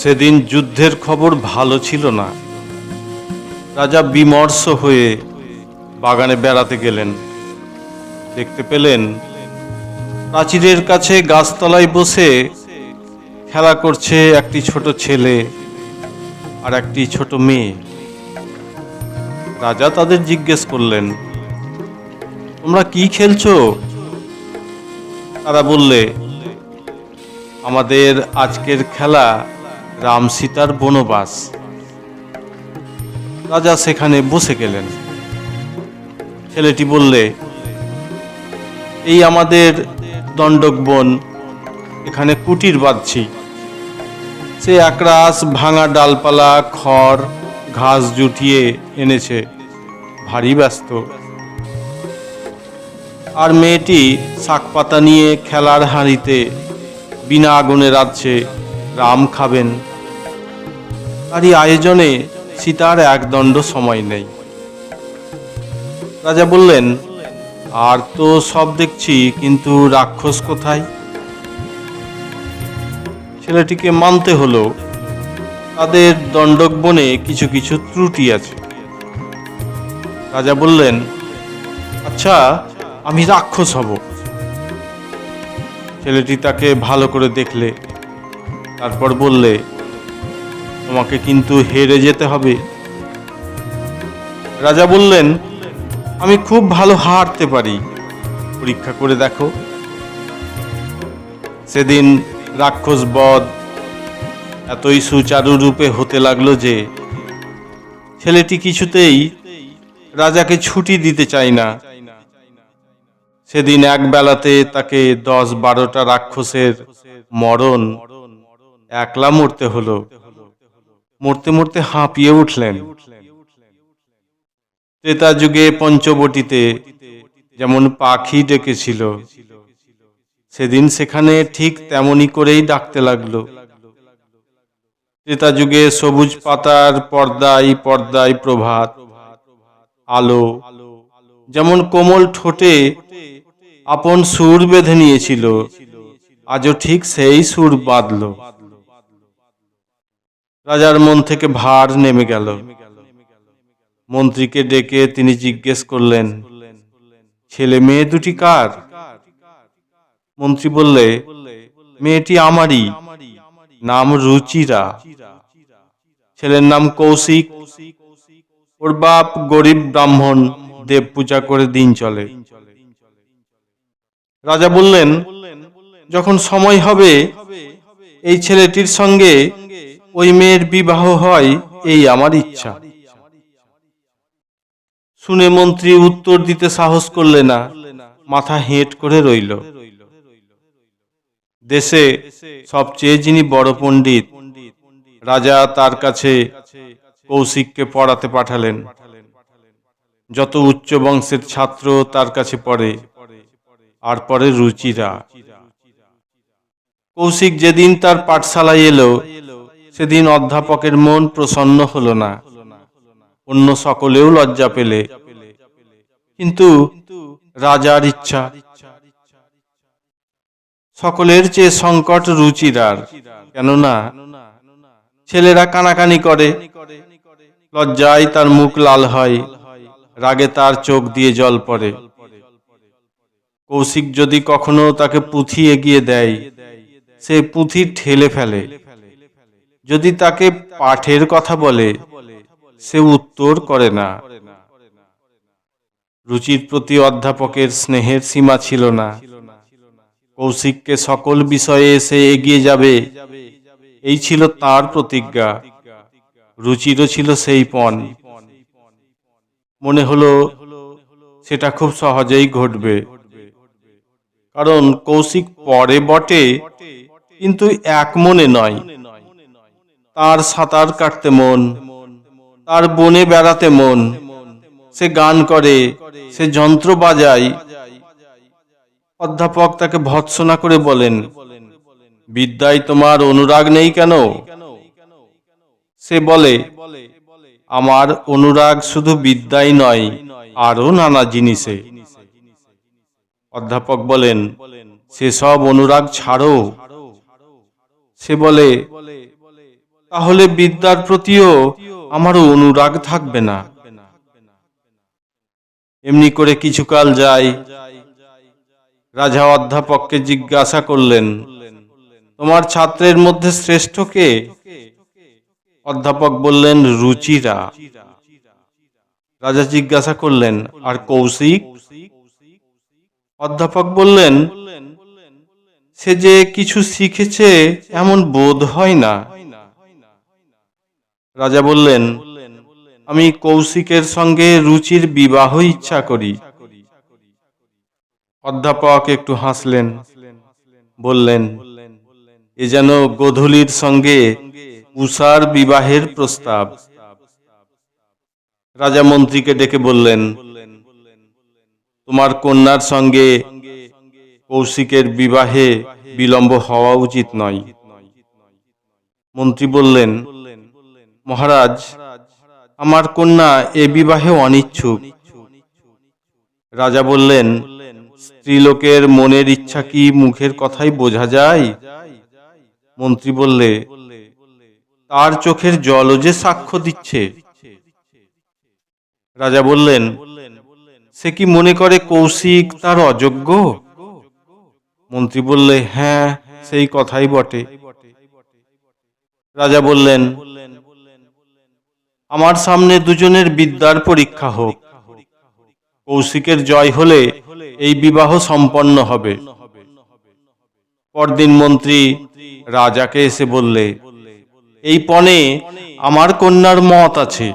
সেদিন যুদ্ধের খবর ভালো ছিল না। রাজা বিমর্ষ হয়ে বাগানে বেড়াতে গেলেন। দেখতে পেলেন প্রাচীরের কাছে গাছতলায় বসে খেলা করছে একটি ছোট ছেলে আর একটি ছোট মেয়ে। রাজা তাদের জিজ্ঞেস করলেন, তোমরা কি খেলছো? তারা বললে, আমাদের আজকের খেলা রাম সীতার বনবাস। রাজা সেখানে বসে গেলেন। ছেলেটি বললে, এই আমাদের দণ্ডক বন এখানে কুটির বাঁধছি। সে একরাশ ভাঙা ডালপালা, খড়, ঘাস জুটিয়ে এনেছে। ভারী ব্যস্ত। আর মেয়েটি শাক পাতা নিয়ে খেলার হাঁড়িতে বিনা আগুনে রাঁধছে, রাম খাবেন। আর এই আয়োজনে সীতার একদণ্ড সময় নেই। রাজা বললেন, আর তো সব দেখছি, কিন্তু রাক্ষস কোথায়? ছেলেটিকে মানতে হলো, তাদের দণ্ডক বনে কিছু কিছু ত্রুটি আছে। রাজা বললেন আচ্ছা আমি রাক্ষস হব। ছেলেটি তাকে ভালো করে দেখলে, তারপর বললে তোমাকে কিন্তু হেরে যেতে হবে। রাজা বললেন, আমি খুব ভালো হারতে পারি। পরীক্ষা করে দেখো। সেদিন রাক্ষস বধ এতই সুচারু রূপে হতে লাগল যে, ছেলেটি কিছুতেই রাজাকে ছুটি দিতে চায় না। সেদিন এক বেলাতে তাকে দশ বারোটা রাক্ষসের মরণ একলা মরতে হলো। মরতে মরতে হাঁপিয়ে উঠলেন। ত্রেতা যুগে পঞ্চবটিতে যেমন পাখি ডেকেছিল, সেদিন সেখানে ঠিক তেমনি করেই ডাকতে লাগল। ত্রেতা যুগে সবুজ পাতার পর্দায় পর্দায় প্রভাত, আলো, যেমন কোমল ঠোঁটে আপন সুর বেঁধে নিয়েছিল, আজও ঠিক সেই সুর বাঁধল। রাজার মন থেকে ভার নেমে গেল। মন্ত্রীকে ডেকে তিনি জিজ্ঞেস করলেন, ছেলে মেয়ে দুটি কার? মন্ত্রী বললে, মেয়েটি আমারই, নাম রুচিরা। ছেলের নাম কৌশিক। ওর বাপ গরিব ব্রাহ্মণ, দেব পূজা করে দিন চলে। রাজা বললেন, যখন সময় হবে, এই ছেলেটির সঙ্গে ওই মেয়ের বিবাহ হয় এই আমার ইচ্ছা। শুনে মন্ত্রী উত্তর দিতে সাহস করলে না, মাথা হেঁট করে রইল। দেশে সবচেয়ে যিনি বড় পণ্ডিত, রাজা তার কাছে কৌশিককে পড়াতে পাঠালেন। যত উচ্চ বংশের ছাত্র তার কাছে পড়ে, আর পরে রুচিরা। কৌশিক যেদিন তার পাঠশালায় এলো সেদিন অধ্যাপকের মন প্রসন্ন হলো না। অন্য সকলেও লজ্জা পেলে। কিন্তু রাজার ইচ্ছা। সকলের চেয়ে সংকট রুচিরার কেননা, ছেলেরা কানাকানি করে। লজ্জায় তার মুখ লাল হয়। রাগে তার চোখ দিয়ে জল পড়ে। কৌশিক যদি কখনো তাকে পুঁথি এগিয়ে দেয়, সে পুঁথি ঠেলে ফেলে। যদি তাকে পাঠের কথা বলে, সে উত্তর করে না। রুচির প্রতি অধ্যাপকের স্নেহের সীমা ছিল না। কৌশিককে সকল বিষয়ে এসে এগিয়ে যাবে, এই ছিল তার প্রতিজ্ঞা। রুচিরও ছিল সেই পণ। মনে হলো সেটা খুব সহজেই ঘটবে। কারণ কৌশিক পরে বটে, কিন্তু এক মনে নয়। তার সাঁতার কাটতে মন, তার বনে বেড়াতে মন। সে গান করে, সে যন্ত্র বাজায়। অধ্যাপক তাকে ভৎসনা করে বলেন, বিদ্যায় তোমার অনুরাগ নেই কেন? সে বলে, আমার অনুরাগ শুধু বিদ্যায় নয় আরও নানা জিনিসে। অধ্যাপক বলেন, সেসব অনুরাগ ছাড়ো। সে বলে তাহলে বিদ্যার প্রতিও আমার অনুরাগ থাকবে না। এমনি করে কিছুকাল যায় রাজা অধ্যাপককে জিজ্ঞাসা করলেন, তোমার ছাত্রের মধ্যে শ্রেষ্ঠ কে? অধ্যাপক বললেন, রুচিরা। রাজা জিজ্ঞাসা করলেন, আর কৌশিক? অধ্যাপক বললেন, সে যে কিছু শিখেছে, এমন বোধ হয় না। রাজা বললেন, আমি কৌশিকের সঙ্গে রুচির বিবাহ ইচ্ছা করি। অধ্যাপক একটু হাসলেন, বললেন, এ যেন গোধূলির সঙ্গে উষার বিবাহের প্রস্তাব। রাজা মন্ত্রীকে ডেকে বললেন, তোমার কন্যার সঙ্গে কৌশিকের বিবাহে বিলম্ব হওয়া উচিত নয়। মন্ত্রী বললেন মহারাজ, আমার কন্যা এ বিবাহে অনিচ্ছুক। রাজা বললেন, স্ত্রীলোকের মনের ইচ্ছা কি মুখের কথাই বোঝা যায়? মন্ত্রী বললে, তার চোখের জলও যে সাক্ষ্য দিচ্ছে। রাজা বললেন, সে কি মনে করে কৌশিক তার অযোগ্য? মন্ত্রী বললে হ্যাঁ সেই কথাই বটে। রাজা বললেন আমার সামনে দুজনের বিদ্যার পরীক্ষা হোক। কৌশিকের জয় হলে এই বিবাহ সম্পন্ন হবে। পরদিন মন্ত্রী রাজাকে এসে বললে, এই পণে আমার কন্যার মত আছে।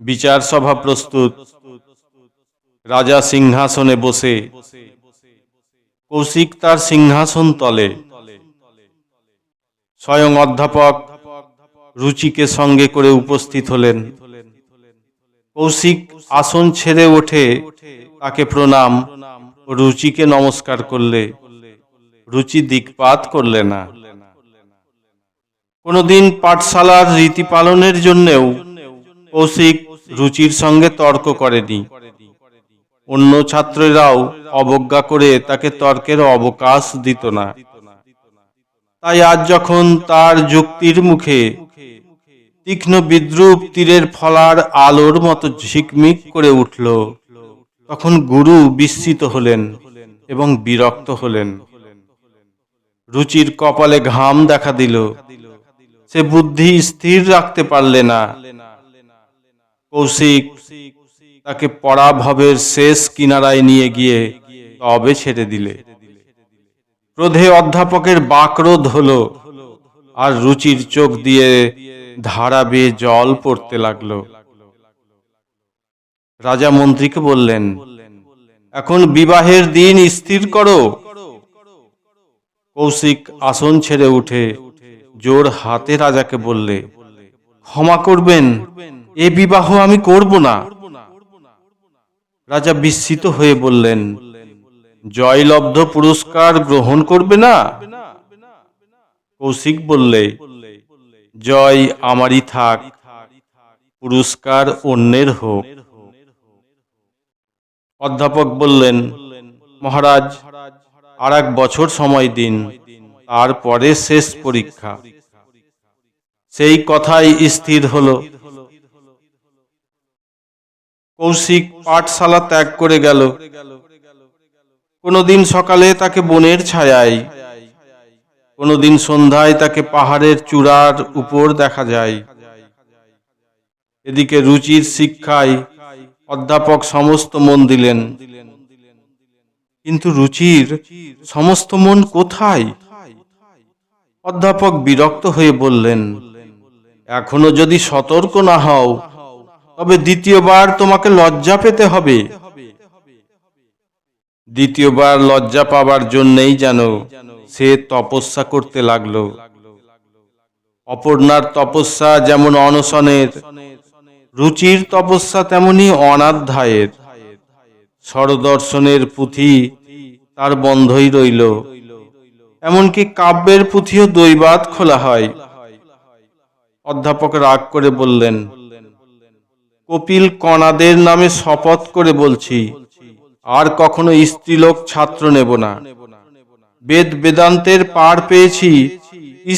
বিচার সভা প্রস্তুত। রাজা সিংহাসনে বসে কৌশিক তার সিংহাসন তলে। স্বয়ং অধ্যাপক রুচিকে সঙ্গে করে উপস্থিত হলেন। কৌশিক আসন ছেড়ে ওঠে, তাকে প্রণাম ও রুচিকে নমস্কার করলে। রুচি দিকপাত করলে না। কোনোদিন পাঠশালার রীতি পালনের জন্যেও কৌশিক রুচির সঙ্গে তর্ক করেনি। অন্য ছাত্ররাও অবজ্ঞা করে তাকে তর্কের অবকাশ দিত না। তাই আজ যখন তার যুক্তির মুখে তীক্ষ্ণ বিদ্রুপ তীরের ফলার আলোর মতো ঝিকমিক করে উঠল। তখন গুরু বিস্মিত হলেন এবং বিরক্ত হলেন। রুচির কপালে ঘাম দেখা দিল। সে বুদ্ধি স্থির রাখতে পারলে না। কৌশিক তাকে পরাভবের শেষ কিনারায় নিয়ে গিয়ে তবে ছেড়ে দিলে। ক্রোধে অধ্যাপকের বাকরোধ হলো আর রুচির চোখ দিয়ে ধারা বেয়ে জল পড়তে লাগল। রাজা মন্ত্রীকে বললেন, এখন বিবাহের দিন স্থির করো। কৌশিক আসন ছেড়ে উঠে জোর হাতে রাজাকে বললে, ক্ষমা করবেন, এ বিবাহ আমি করব না। রাজা বিস্মিত হয়ে বললেন, জয়লব্ধ পুরস্কার গ্রহণ করবে না? কৌশিক বললে জয় আমারই থাক, পুরস্কার অন্যের হোক। অধ্যাপক বললেন, মহারাজ, আর এক বছর সময় দিন, তারপরে শেষ পরীক্ষা। সেই কথাই স্থির হলো। কৌশিক পাঠশালা ত্যাগ করে গেল। কোনোদিন সকালে তাকে বনের ছায়ায় কোনোদিন সন্ধ্যায় তাকে পাহাড়ের চূড়ার উপর দেখা যায়। এদিকে রুচির শিক্ষায় অধ্যাপক সমস্ত মন দিলেন। কিন্তু রুচির সমস্ত মন কোথায়? অধ্যাপক বিরক্ত হয়ে বললেন, এখনও যদি সতর্ক না হও, তবে দ্বিতীয়বার তোমাকে লজ্জা পেতে হবে। দ্বিতীয়বার লজ্জা পাবার জন্যেই যেন সে তপস্যা করতে লাগল। অপর্ণার তপস্যা যেমন অনশনের, রুচির তপস্যা তেমনি অনাধ্যায়ের। স্বরদর্শনের পুঁথি তার বন্ধই রইল। এমনকি কাব্যের পুঁথিও দৈবাত খোলা হয়। অধ্যাপক রাগ করে বললেন, কপিল কণাদের নামে শপথ করে বলছি আর কখনো স্ত্রীলোক ছাত্র নেব না। বেদ বেদান্তের পার পেয়েছি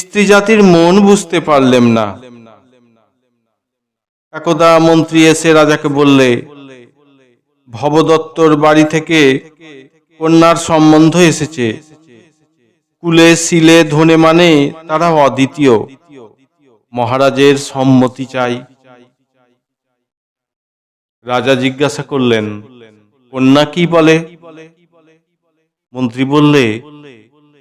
স্ত্রী জাতির মন বুঝতে পারলেম না। একদা মন্ত্রী এসে রাজাকে বললে, ভবদত্তর বাড়ি থেকে কন্যার সম্বন্ধ এসেছে। কুলে শিলে ধনে মানে তারা অদ্বিতীয় মহারাজের সম্মতি চাই। রাজা জিজ্ঞাসা করলেন কন্যা কি বলে? মন্ত্রী বললে,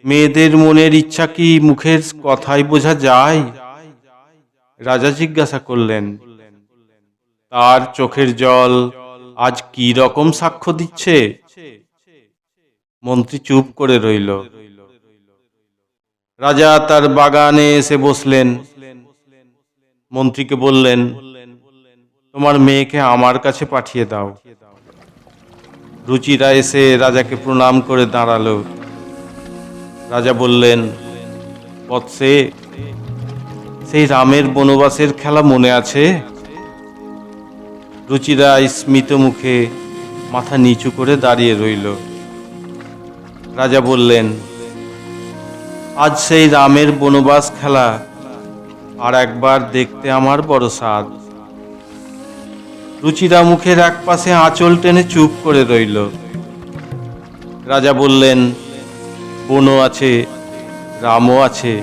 মেয়েদের মনের ইচ্ছা কি মুখের কথায় বোঝা যায়? রাজা জিজ্ঞাসা করলেন, তার চোখের জল আজ কি রকম সাক্ষ্য দিচ্ছে? মন্ত্রী চুপ করে রইল। রাজা তার বাগানে এসে বসলেন। মন্ত্রীকে বললেন, তোমার মেয়েকে আমার কাছে পাঠিয়ে দাও। রুচিরা এসে রাজাকে প্রণাম করে দাঁড়াল। রাজা বললেন, বৎসে, সেই রামের বনবাসের খেলা মনে আছে? রুচিরা স্মিত মুখে মাথা নিচু করে দাঁড়িয়ে রইল। রাজা বললেন, আজ সেই রামের বনবাস খেলা আর একবার দেখতে আমার বড় স্বাদ। রুচিরা মুখের এক পাশে আঁচল টেনে চুপ করে রইল। রাজা বললেন, বনও আছে, রামও আছে।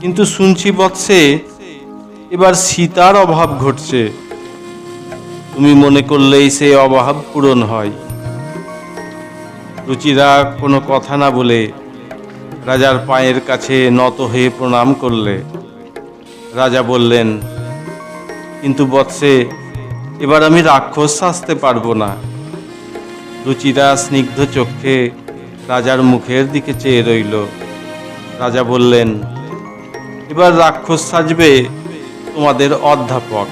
কিন্তু শুনছি বৎসে এবার সীতার অভাব ঘটছে। তুমি মনে করলেই সে অভাব পূরণ হয়। রুচিরা কোনো কথা না বলে রাজার পায়ের কাছে নত হয়ে প্রণাম করলে। রাজা বললেন, কিন্তু বৎসে এবার আমি রাক্ষস সাজতে পারব না। রুচিরা স্নিগ্ধ চক্ষে রাজার মুখের দিকে চেয়ে রইল। রাজা বললেন, এবার রাক্ষস সাজবে তোমাদের অধ্যাপক।